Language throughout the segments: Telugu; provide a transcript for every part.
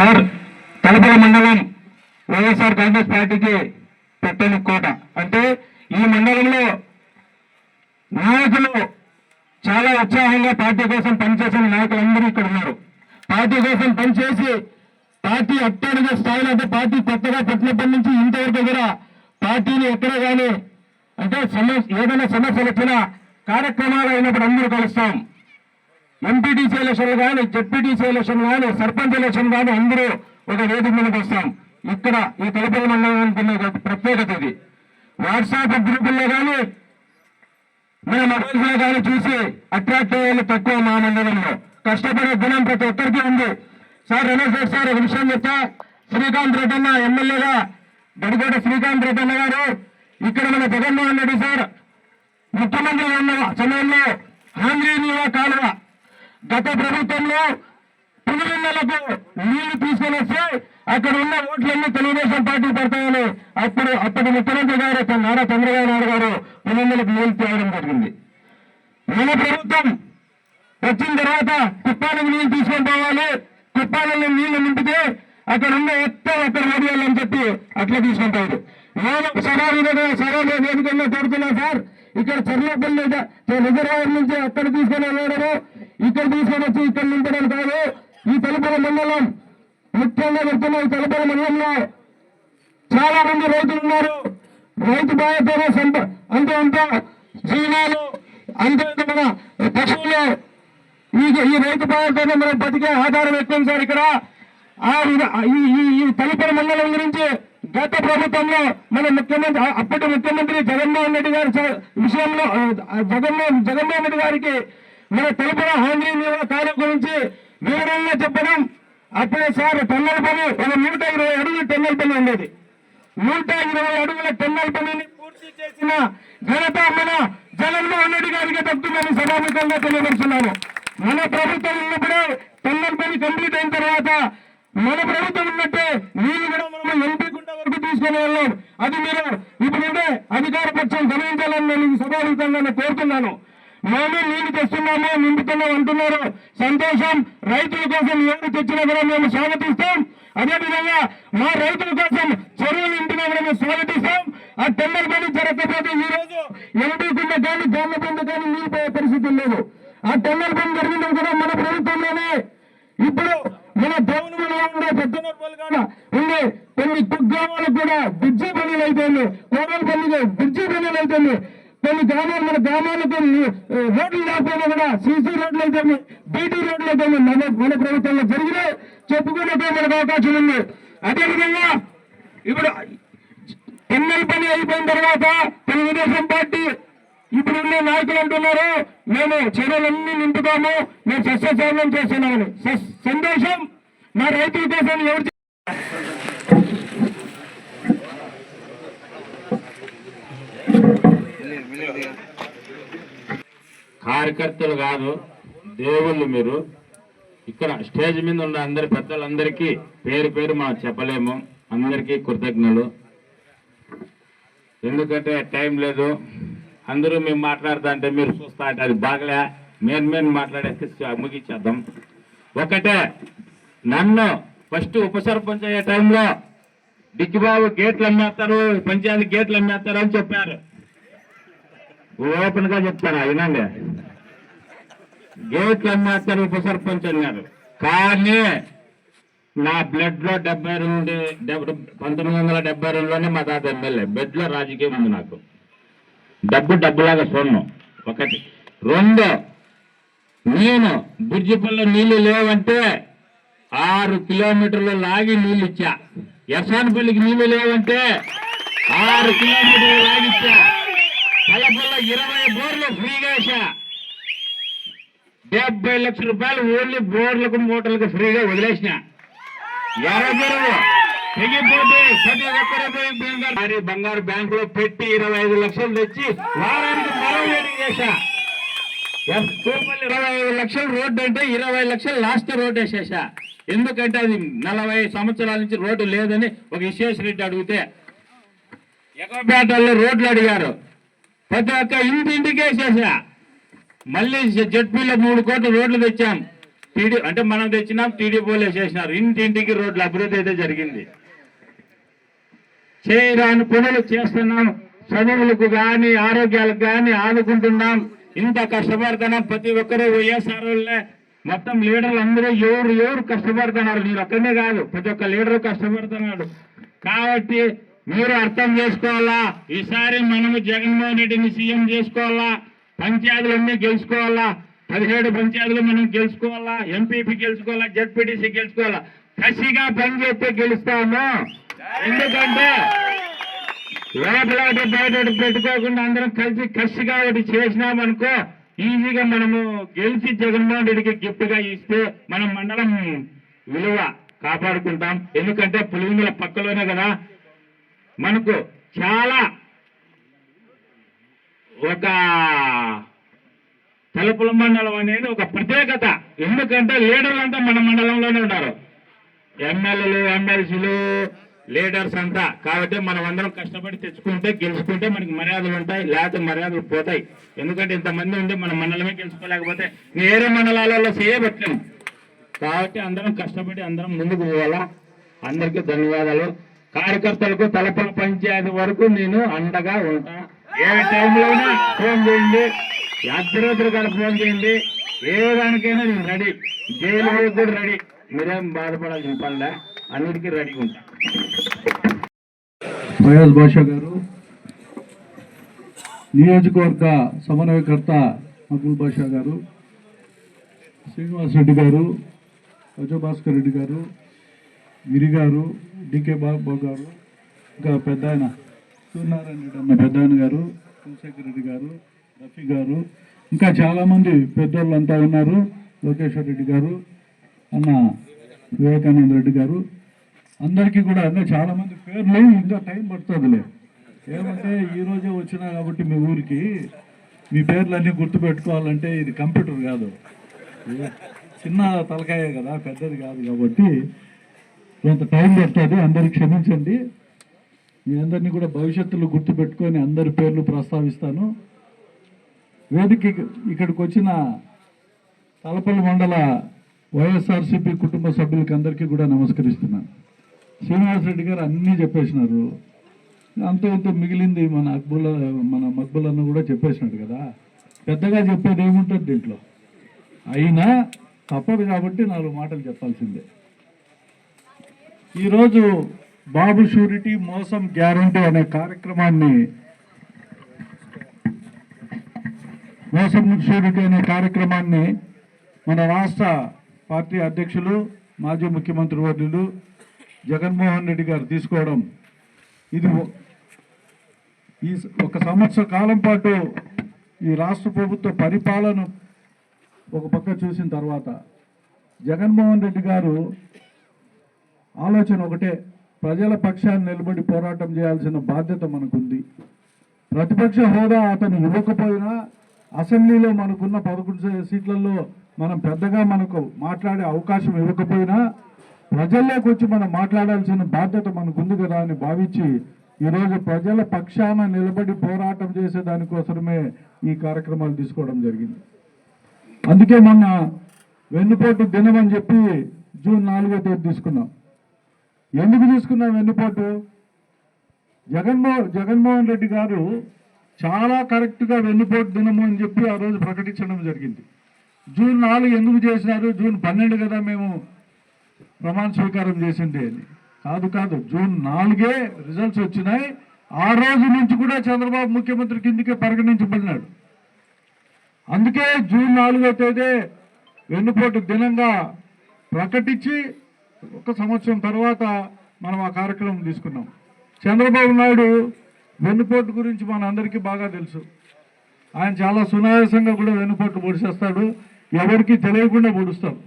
సార్ తలపల మండలం వైఎస్ఆర్ కాంగ్రెస్ పార్టీకి పెట్టని కోట. అంటే ఈ మండలంలో నాయకులు చాలా ఉత్సాహంగా పార్టీ కోసం పనిచేసిన నాయకులందరూ ఇక్కడ ఉన్నారు. పార్టీ కోసం పనిచేసి పార్టీ అత్యధిక స్థాయిలో అంటే పార్టీ కొత్తగా పెట్టినప్పటి నుంచి ఇంతవరకు కూడా పార్టీని ఎక్కడ కానీ అంటే సమస్య ఏదైనా సమస్యలు వచ్చినా కార్యక్రమాలు అయినప్పుడు అందరూ కలుస్తాం. ఎంపీటీసీ ఎలక్షన్ కానీ జెడ్పీటీసీ ఎలక్షన్ కానీ సర్పంచ్ ఎలక్షన్ కానీ అందరూ ఒక వేదిక మీదకి వస్తాం. ఇక్కడ ఈ తలపల్లి మండలానికి ఉన్న ప్రత్యేకత ఇది. వాట్సాప్ గ్రూపుల్లో కానీ మన మొబైల్స్లో కానీ చూసి అట్రాక్ట్ అయ్యేది తక్కువ మా మండలంలో. కష్టపడే గుణం ప్రతి ఒక్కరికి ఉంది. సార్ రమేష్ సార్ ఒక విషయం చెప్తా. శ్రీకాంత్ రెడ్డన్న ఎమ్మెల్యేగా గడికోట శ్రీకాంత్ రెడ్డన్న గారు ఇక్కడ మన జగన్మోహన్ రెడ్డి సార్ ముఖ్యమంత్రి ఉన్న సమయంలో ఆంధ్రీనీయ కాలువ గత ప్రభుత్వంలో పులివెన్నెలకు నీళ్ళు తీసుకొని వస్తే అక్కడ ఉన్న ఓట్లన్నీ తెలుగుదేశం పార్టీ పడతాయని అప్పుడు అప్పటి ముఖ్యమంత్రి గారు నారా చంద్రబాబు నాయుడు గారు పులివెన్నెలకు నీళ్ళు తేవడం జరిగింది. మన ప్రభుత్వం వచ్చిన తర్వాత కుప్పాలకు నీళ్ళు తీసుకొని పోవాలి. కుప్పాలలో నీళ్ళు నింపితే అక్కడ ఉన్న ఎత్త అక్కడ అని చెప్పి అట్లా తీసుకుంటారు నేను సరాలు సరాలు వేదికల్లో కోరుతున్నా సార్. ఇక్కడ చర్లపల్లి రిజర్వాయర్ నుంచి అక్కడ తీసుకొని వెళ్ళడము. ఇక్కడ తీసుకొని వచ్చి ఇక్కడ నింపడం కాదు. ఈ తలుపుల మండలం ముఖ్యంగా పెడుతున్న ఈ తలుపుల మండలంలో చాలా మంది రైతులు ఉన్నారు. రైతు బాధ్యతలో సంప అంత అంత జీవాలు అంత మన పశువులు. ఈ ఈ రైతు బాధ్యతలో మనం బతికే ఆధారం ఎక్కువ సార్ ఇక్కడ? ఆ ఈ ఈ- తలుపుల మండలం గురించి గత ప్రభుత్వంలో మన ముఖ్యమంత్రి అప్పటి ముఖ్యమంత్రి జగన్మోహన్ రెడ్డి గారి విషయంలో జగన్మోహన్ జగన్మోహన్ రెడ్డి గారికి మన తలుపుల హాంద్రీ కాలం గురించి వివరంగా చెప్పడం. అప్పుడే సార్ టెన్నెల పని ఒక నూట ఇరవై అడుగుల టెన్నెల పని ఉండేది. నూట ఇరవై అడుగుల టెన్నెల పనిని పూర్తి చేసిన ఘనత మన జగన్మోహన్ రెడ్డి గారికి దక్కుతుందని సభాముఖంగా తెలియపరుస్తున్నాను. మన ప్రభుత్వం ఉన్నప్పుడే టెన్నెల పని కంప్లీట్ అయిన తర్వాత మన ప్రభుత్వం ఉన్నట్టే నీళ్ళు కూడా మనం ఎంపీ వరకు తీసుకుని వెళ్ళాం. అది మీరు ఇప్పుడుండే అధికార పక్షం గమనించాలని నేను ఈ సభాముఖంగా కోరుతున్నాను. మేము నీళ్ళు తెస్తున్నాము నింపుతున్నాం అంటున్నారు. సంతోషం రైతుల కోసం ఏమి తెచ్చినా కూడా మేము స్వాగతిస్తాం. అదేవిధంగా మా రైతుల కోసం చెరువులు నింపినా కూడా మేము స్వాగతిస్తాం. ఆ టెండర్ పని జరగకపోతే ఈ రోజు ఎంపీ కింద కానీ గోళ్ళ కింద కానీ నీళ్ళు పోయే పరిస్థితి లేదు ఆ టెండర్ పని జరిగింది కూడా మన ప్రభుత్వంలోనే ఇప్పుడు మన దేవుని ఉండే పెద్దనపల్లి కాడ ఉండే కొన్ని కుగ్రామాలకు కూడా బ్రిడ్జి పనులు అయిపోయింది కోడలపల్లికి బ్రిడ్జి పనులు అవుతుంది కొన్ని గ్రామాలు మన గ్రామాలకు రోడ్లు లేకపోయినా కూడా సీసీ రోడ్లు అయితే బీటీ రోడ్లు అయితే మన మన ప్రభుత్వంలో జరిగినా చెప్పుకున్నట్టే మనకు అవకాశం ఉంది. అదేవిధంగా ఇప్పుడు ఎన్నెల పని అయిపోయిన తర్వాత తెలుగుదేశం పార్టీ ఇప్పుడున్న నాయకులు అంటున్నారు మేము చెరువులన్నీ నింపుతాము మేము సస్యశాలం చేస్తున్నామని. సందేశం. మా రైతుల కోసం ఎవరు కార్యకర్తలు కాదు దేవుళ్ళు మీరు. ఇక్కడ స్టేజ్ మీద ఉన్న అందరి పెద్దలందరికీ పేరు పేరు మనం చెప్పలేము. అందరికీ కృతజ్ఞులు. ఎందుకంటే టైం లేదు. అందరూ మేము మాట్లాడుతా అంటే మీరు చూస్తా అంటే అది బాగలే. మేము మేము మాట్లాడేసి ముగించేద్దాం ఒకటే నన్ను ఫస్ట్ ఉప సర్పంచ్ అయ్యే టైంలో డిక్కిబాబు గేట్లు అమ్మేస్తారు పంచాయతీ గేట్లు అమ్మేస్తారు అని చెప్పారు. ఓపెన్గా చెప్తారా వినండి. గేట్లు అమ్మేస్తారు ఉప సర్పంచ్ అన్నారు కానీ నా బ్లడ్లో డెబ్బై రెండు పంతొమ్మిది వందల డెబ్బై రెండులోనే మా తాత ఎమ్మెల్యే. బెడ్లో రాజకీయం ఉంది నాకు. డబ్బు డబ్బులాగా చూడను ఒకటి. రెండు నేను బుర్జిపల్లి నీళ్ళు లేవంటే ఆరు కిలోమీటర్లు లాగి నీళ్ళు ఇచ్చా. యశాన్పల్లికి నీళ్ళు లేవంటే ఆరు కిలోమీటర్లు లాగిచ్చా పల్లపల్ల ఇరవై బోర్లు ఫ్రీగా వేసా డెబ్బై లక్షల రూపాయలు ఓన్లీ బోర్లకు మూటలకు ఫ్రీగా వదిలేసిన. ఎర్రజరువు. తెగిపోతే ప్రతి ఒక్కరు బంగారు మరి బంగారు బ్యాంక్లో పెట్టి ఇరవై ఐదు లక్షలు తెచ్చి వారానికి మరో వేడి చేశా. ఇరవై ఐదు లక్షలు రోడ్డు అంటే ఇరవై లక్షలు లాస్ట్ రోడ్డు వేసేసా ఎందుకంటే అది నలభై సంవత్సరాల నుంచి రోడ్డు లేదని ఒక విశ్వేశ్వరెడ్డి అడిగితే ఎగపేటల్లో రోడ్లు అడిగారు. ప్రతి ఒక్క ఇంటి ఇంటికి మళ్ళీ జడ్పీలో మూడు కోట్లు రోడ్లు తెచ్చాం. టీడీ అంటే మనం తెచ్చినాం టీడీ చేసినారు. ఇంటింటికి రోడ్ల అభివృద్ధి అయితే జరిగింది. చేయరాని పనులు చేస్తున్నాం. చదువులకు కానీ ఆరోగ్యాలకు కానీ ఆదుకుంటున్నాం. ఇంత కష్టపడుతున్నాం. ప్రతి ఒక్కరూ వైఎస్ఆర్ వాళ్ళే. మొత్తం లీడర్లు అందరూ ఎవరు ఎవరు కష్టపడుతున్నారు? నేను ఒక్కనే కాదు. ప్రతి ఒక్క లీడర్ కష్టపడుతున్నాడు. కాబట్టి మీరు అర్థం చేసుకోవాలా? ఈసారి మనము జగన్మోహన్ రెడ్డిని సీఎం చేసుకోవాలా? పంచాయతీలన్నీ గెలుచుకోవాలా? పదిహేడు పంచాయతీలు మనం గెలుచుకోవాలా? ఎంపీపీ గెలుచుకోవాలా? జడ్పీటీసీ గెలుచుకోవాలా? కసిగా పనిచేస్తే గెలుస్తాము. ఎందుకంటే లోపల బయట పెట్టుకోకుండా అందరం కలిసి కసిగా ఒకటి చేసినామనుకో ఈజీగా మనము గెలిచి జగన్మోహన్ రెడ్డికి గిఫ్ట్గా ఇస్తే మనం మండలం విలువ కాపాడుకుంటాం. ఎందుకంటే పులివెందుల పక్కలోనే కదా మనకు చాలా ఒక తలుపుల మండలం అనేది ఒక ప్రత్యేకత. ఎందుకంటే లీడర్లు అంతా మన మండలంలోనే ఉన్నారు. ఎమ్మెల్యేలు ఎమ్మెల్సీలు లీడర్స్ అంతా. కాబట్టి మనం అందరం కష్టపడి తెచ్చుకుంటే గెలుచుకుంటే మనకి మర్యాదలు ఉంటాయి లేకపోతే మర్యాదలు పోతాయి. ఎందుకంటే ఇంతమంది ఉండి మన మండలమే గెలుచుకోలేకపోతే వేరే మండలాలలో చేయబట్టలేము. కాబట్టి అందరం కష్టపడి అందరం ముందుకు పోవాలా. అందరికీ ధన్యవాదాలు. కార్యకర్తలకు తలపల పంచాయతీ వరకు నేను అండగా ఉంటా. ఏ టైంలోనే ఫోన్ చేయండి. అర్ధరాత్రి కాడ ఫోన్ చేయండి. ఏ దానికైనా నేను రెడీ. జైలు కూడా రెడీ. మీరేం బాధపడాల్సిన పనులే అన్నిటికీ రెడీగా ఉంటా. ఫయాజ్ భాష గారు నియోజకవర్గ సమన్వయకర్త అబుల్ బాషా గారు శ్రీనివాస్ రెడ్డి గారు అజయభాస్కర్ రెడ్డి గారు గిరి గారు డికే బాబు గారు ఇంకా పెద్ద ఆయన సూర్యనారాయణ రెడ్డి అన్న పెద్ద ఆయన గారు కులశేఖర్ రెడ్డి గారు రఫీ గారు ఇంకా చాలామంది పెద్దోళ్ళంతా ఉన్నారు. లోకేశ్వర్ రెడ్డి గారు అన్న వివేకానంద రెడ్డి గారు. అందరికీ కూడా అంటే చాలామంది పేర్లు ఇంకా టైం పడుతుందిలే. ఏమంటే ఈరోజే వచ్చినా కాబట్టి మీ ఊరికి మీ పేర్లన్నీ గుర్తుపెట్టుకోవాలంటే ఇది కంప్యూటర్ కాదు. చిన్న తలకాయ కదా పెద్దది కాదు కాబట్టి కొంత టైం పడుతుంది అందరికి క్షమించండి. మీ అందరినీ కూడా భవిష్యత్తులో గుర్తుపెట్టుకొని అందరి పేర్లు ప్రస్తావిస్తాను. వేదిక ఇక్కడికి వచ్చిన తలపల్లి మండల వైఎస్ఆర్సీపీ కుటుంబ సభ్యులకి అందరికీ కూడా నమస్కరిస్తున్నాను. శ్రీనివాసరెడ్డి గారు అన్నీ చెప్పేసినారు. అంత ఇంత మిగిలింది మన అక్బుల్ మన మక్బుల్ అన్న కూడా చెప్పేసినాడు కదా. పెద్దగా చెప్పేది ఏముంటుంది దీంట్లో? అయినా తప్పదు కాబట్టి నాలుగు మాటలు చెప్పాల్సిందే. ఈరోజు బాబు షూరిటీ మోసం గ్యారంటీ అనే కార్యక్రమాన్ని మోసం షూరిటీ అనే కార్యక్రమాన్ని మన రాష్ట్ర పార్టీ అధ్యక్షులు మాజీ ముఖ్యమంత్రి వర్యులు జగన్మోహన్ రెడ్డి గారు తీసుకోవడం. ఇది ఈ ఒక సంవత్సర కాలం పాటు ఈ రాష్ట్ర ప్రభుత్వ పరిపాలన ఒక పక్క చూసిన తర్వాత జగన్మోహన్ రెడ్డి గారు ఆలోచన ఒకటే ప్రజల పక్షాన్ని నిలబడి పోరాటం చేయాల్సిన బాధ్యత మనకుంది. ప్రతిపక్ష హోదా అతను ఇవ్వకపోయినా అసెంబ్లీలో మనకున్న పదకొండు సీట్లలో మనం పెద్దగా మనకు మాట్లాడే అవకాశం ఇవ్వకపోయినా ప్రజల్లోకి వచ్చి మనం మాట్లాడాల్సిన బాధ్యత మనకుంది కదా అని భావించి ఈరోజు ప్రజల పక్షాన నిలబడి పోరాటం చేసే దానికోసమే ఈ కార్యక్రమాలు తీసుకోవడం జరిగింది. అందుకే మొన్న వెన్నుపోటు దినం అని చెప్పి జూన్ నాలుగో తేదీ తీసుకున్నాం. ఎందుకు తీసుకున్నాం వెన్నుపోటు? జగన్మోహన్ జగన్మోహన్ రెడ్డి గారు చాలా కరెక్ట్గా వెన్నుపోటు దినము అని చెప్పి ఆ రోజు ప్రకటించడం జరిగింది. జూన్ నాలుగు ఎందుకు చేసినారు? జూన్ పన్నెండు కదా మేము ప్రమాణ స్వీకారం చేసింది అని. కాదు కాదు జూన్ నాలుగే రిజల్ట్స్ వచ్చినాయి. ఆ రోజు నుంచి కూడా చంద్రబాబు ముఖ్యమంత్రి కిందికే పరిగణించబడినాడు. అందుకే జూన్ నాలుగో తేదీ వెన్నుపోటు దినంగా ప్రకటించి ఒక సంవత్సరం తర్వాత మనం ఆ కార్యక్రమం తీసుకున్నాం. చంద్రబాబు నాయుడు వెన్నుపోటు గురించి మన అందరికీ బాగా తెలుసు. ఆయన చాలా సునాయాసంగా కూడా వెన్నుపోటు పొడిచేస్తాడు. ఎవరికి తెలియకుండా పొడుస్తాడు.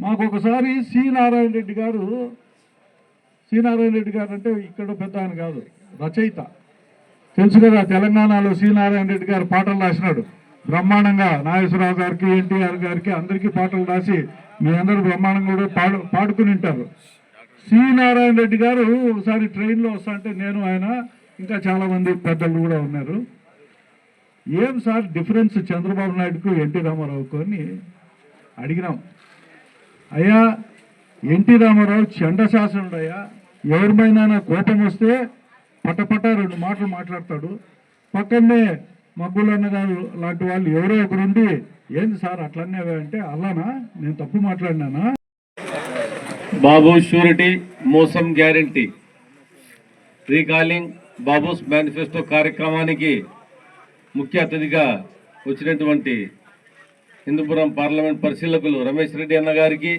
మాకు ఒకసారి సి నారాయణ రెడ్డి గారు సి నారాయణ రెడ్డి గారు అంటే ఇక్కడ పెద్ద ఆయన కాదు రచయిత. తెలుసు కదా తెలంగాణలో సి నారాయణ రెడ్డి గారు పాటలు రాసినాడు. బ్రహ్మాండంగా నాగేశ్వరరావు గారికి ఎన్టీఆర్ గారికి అందరికీ పాటలు రాసి మీ అందరూ బ్రహ్మాండంగా కూడా పాడు పాడుకుని ఉంటారు సి నారాయణ రెడ్డి గారు ఒకసారి ట్రైన్లో వస్తా అంటే నేను ఆయన ఇంకా చాలామంది పెద్దలు కూడా ఉన్నారు. ఏం సార్ డిఫరెన్స్ చంద్రబాబు నాయుడుకు ఎన్టీ రామారావుకు అని అడిగినాం. అయ్యా ఎన్టీ రామారావు చండశాసనుడు అయ్యా. ఎవరిమైనా కోపం వస్తే పటపట రెండు మాటలు మాట్లాడతాడు. పక్కనే మగ్గులన్న గారు లాంటి వాళ్ళు ఎవరో ఒకరుండి ఏంది సార్ అట్లనే అంటే అలానా నేను తప్పు మాట్లాడినానా? బాబు షూరిటీ మోసం గ్యారంటీ. రీకాలింగ్ బాబుస్ మేనిఫెస్టో కార్యక్రమానికి ముఖ్య అతిథిగా వచ్చినటువంటి హిందూపురం పార్లమెంట్ పరిశీలకులు రమేష్ రెడ్డి అన్న గారికి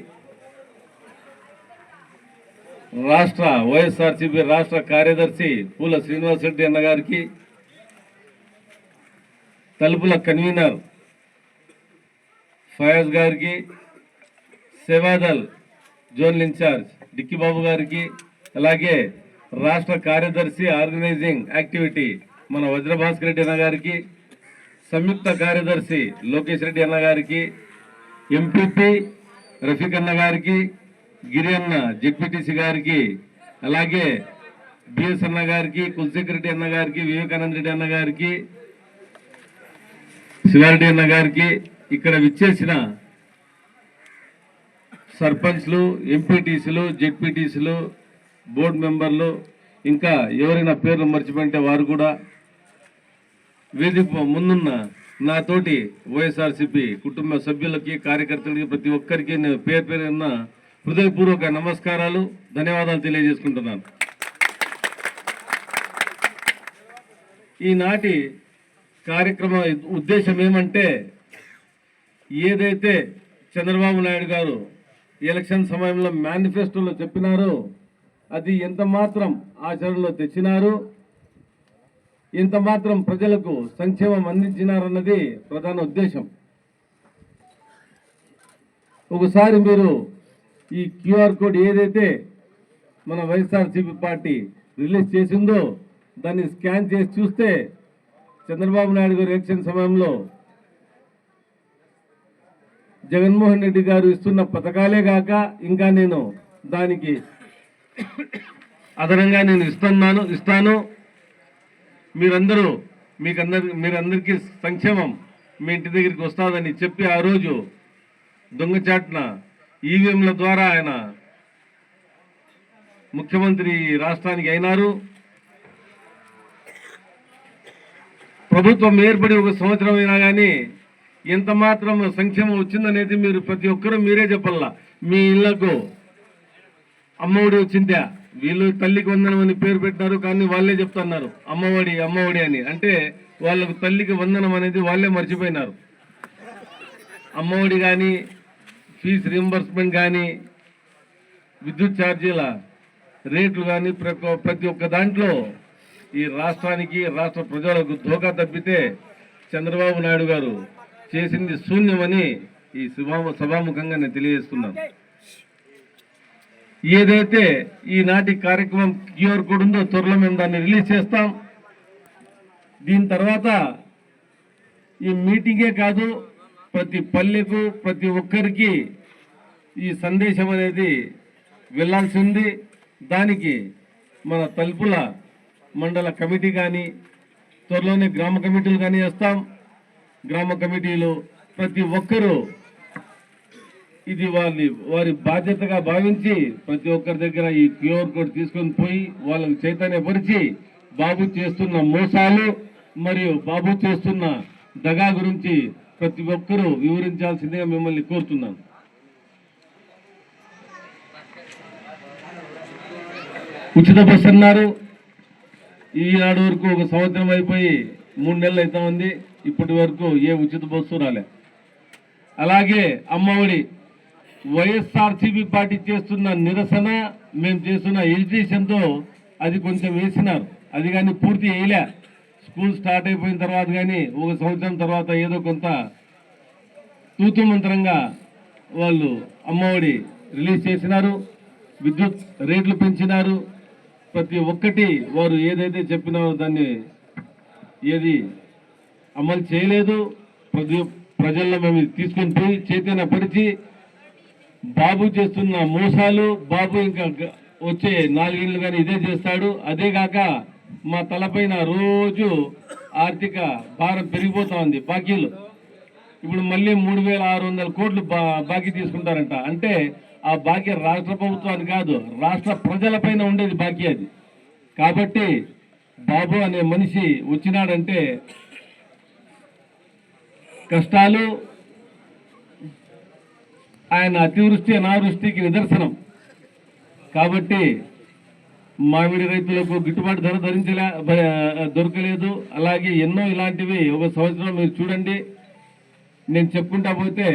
రాష్ట్ర వైఎస్ఆర్సీపీ రాష్ట్ర కార్యదర్శి పూల శ్రీనివాస్ రెడ్డి అన్న గారికి తలుపుల కన్వీనర్ ఫయాజ్ గారికి సేవాదల్ జోన్ ఇన్ఛార్జ్ డిక్కిబాబు గారికి అలాగే రాష్ట్ర కార్యదర్శి ఆర్గనైజింగ్ యాక్టివిటీ మన వజ్రభాస్కర్ రెడ్డి అన్న గారికి సంయుక్త కార్యదర్శి లోకేష్ రెడ్డి అన్న గారికి ఎంపీపీ రఫీక్ అన్న గారికి గిరి అన్న జెడ్పీటీసీ గారికి అలాగే బిఎస్ అన్న గారికి కుల్శేఖర్ రెడ్డి అన్న గారికి వివేకానంద రెడ్డి అన్న గారికి శివారెడ్డి అన్న గారికి ఇక్కడ విచ్చేసిన సర్పంచ్లు ఎంపీటీసీలు జెడ్పీటీసీలు బోర్డు మెంబర్లు ఇంకా ఎవరైనా పేర్లు మర్చిపోయింటే వారు కూడా వేదిక ముందున్న నాతోటి వైఎస్ఆర్సీపీ కుటుంబ సభ్యులకి కార్యకర్తలకి ప్రతి ఒక్కరికి నేను పేరు పేరున్న హృదయపూర్వక నమస్కారాలు ధన్యవాదాలు తెలియజేసుకుంటున్నాను. ఈనాటి కార్యక్రమ ఉద్దేశం ఏమంటే ఏదైతే చంద్రబాబు నాయుడు గారు ఎలక్షన్ సమయంలో మేనిఫెస్టోలో చెప్పినారో అది ఎంత మాత్రం ఆచరణలో తెచ్చినారు ఇంత మాత్రం ప్రజలకు సంక్షేమం అందించినారన్నది ప్రధాన ఉద్దేశం. ఒకసారి మీరు ఈ క్యూఆర్ కోడ్ ఏదైతే మన వైఎస్ఆర్సీపీ పార్టీ రిలీజ్ చేసిందో దాన్ని స్కాన్ చేసి చూస్తే చంద్రబాబు నాయుడు గారు ఎలక్షన్ సమయంలో జగన్మోహన్ రెడ్డి గారు ఇస్తున్న పథకాలే కాక ఇంకా నేను దానికి అదనంగా నేను ఇస్తున్నాను ఇస్తాను. మీరందరూ మీకందరి మీరందరికీ సంక్షేమం మీ ఇంటి దగ్గరికి వస్తుందని చెప్పి ఆ రోజు దొంగచాటున ఈవీఎంల ద్వారా ఆయన ముఖ్యమంత్రి ఈ రాష్ట్రానికి అయినారు. ప్రభుత్వం ఏర్పడి ఒక సంవత్సరం అయినా కానీ ఎంత మాత్రం సంక్షేమం వచ్చిందనేది మీరు ప్రతి ఒక్కరూ మీరే చెప్పాలా మీ ఇళ్ళకు అమ్మఒడి వచ్చిందా? వీళ్ళు తల్లికి వందనం అని పేరు పెట్టినారు కానీ వాళ్ళే చెప్తున్నారు అమ్మఒడి అమ్మఒడి అని. అంటే వాళ్ళకు తల్లికి వందనం అనేది వాళ్ళే మర్చిపోయినారు. అమ్మఒడి కానీ ఫీజు రింబర్స్మెంట్ కానీ విద్యుత్ ఛార్జీల రేట్లు కానీ ప్రతి- ప్రతి ఒక్క దాంట్లో ఈ రాష్ట్రానికి రాష్ట్ర ప్రజలకు ధోకా తప్పితే చంద్రబాబు నాయుడు గారు చేసింది శూన్యమని ఈ శుభాము సభాముఖంగా నేను తెలియజేస్తున్నాను. ఏదైతే ఈనాటి కార్యక్రమం క్యూఆర్ కోడ్ ఉందో త్వరలో మేము దాన్ని రిలీజ్ చేస్తాం. దీని తర్వాత ఈ మీటింగే కాదు ప్రతి పల్లెకు ప్రతి ఒక్కరికి ఈ సందేశం అనేది వెళ్ళాల్సి ఉంది. దానికి మన తలుపుల మండల కమిటీ కానీ త్వరలోనే గ్రామ కమిటీలు కానీ వేస్తాం. గ్రామ కమిటీలు ప్రతి ఒక్కరూ ఇది వారిని వారి బాధ్యతగా భావించి ప్రతి ఒక్కరి దగ్గర ఈ క్యూఆర్ కోడ్ తీసుకొని పోయి వాళ్ళకు చైతన్యపరిచి బాబు చేస్తున్న మోసాలు మరియు బాబు చేస్తున్న దగా గురించి ప్రతి ఒక్కరూ వివరించాల్సిందిగా మిమ్మల్ని కోరుతున్నాను. ఉచిత బస్సు అన్నారు. ఈనాడు వరకు ఒక సంవత్సరం అయిపోయి మూడు నెలలు అవుతా ఉంది ఇప్పటి వరకు ఏ ఉచిత బస్సు రాలే. అలాగే అమ్మఒడి వైఎస్ఆర్సీపీ పార్టీ చేస్తున్న నిరసన మేము చేస్తున్న ఎడ్యుకేషన్తో అది కొంచెం వేసినారు. అది కానీ పూర్తి వేయలే. స్కూల్ స్టార్ట్ అయిపోయిన తర్వాత కానీ ఒక సంవత్సరం తర్వాత ఏదో కొంత తూతు మంత్రంగా వాళ్ళు అమ్మఒడి రిలీజ్ చేసినారు. విద్యుత్ రేట్లు పెంచినారు. ప్రతి ఒక్కటి వారు ఏదైతే చెప్పినారో దాన్ని ఏది అమలు చేయలేదు. ప్రతి ప్రజల్లో మేము తీసుకొని పోయి చైతన్యపరిచి బాబు చేస్తున్న మోసాలు బాబు ఇంకా వచ్చే నాలుగేళ్ళు కానీ ఇదే చేస్తాడు. అదే కాక మా తలపైన రోజు ఆర్థిక భారం పెరిగిపోతా ఉంది. బాకీలు. ఇప్పుడు మళ్ళీ మూడు వేల ఆరు వందల కోట్లు బా బాకీ తీసుకుంటారంట. అంటే ఆ బాకీ రాష్ట్ర ప్రభుత్వానికి కాదు రాష్ట్ర ప్రజలపైన ఉండేది బాకీ అది. కాబట్టి బాబు అనే మనిషి వచ్చినాడంటే కష్టాలు ఆయన అతివృష్టి అనావృష్టికి నిదర్శనం. కాబట్టి మామిడి రైతులకు గిట్టుబాటు ధర ధరించలే దొరకలేదు. అలాగే ఎన్నో ఇలాంటివి ఒక సంవత్సరం మీరు చూడండి. నేను చెప్పుకుంటా పోతే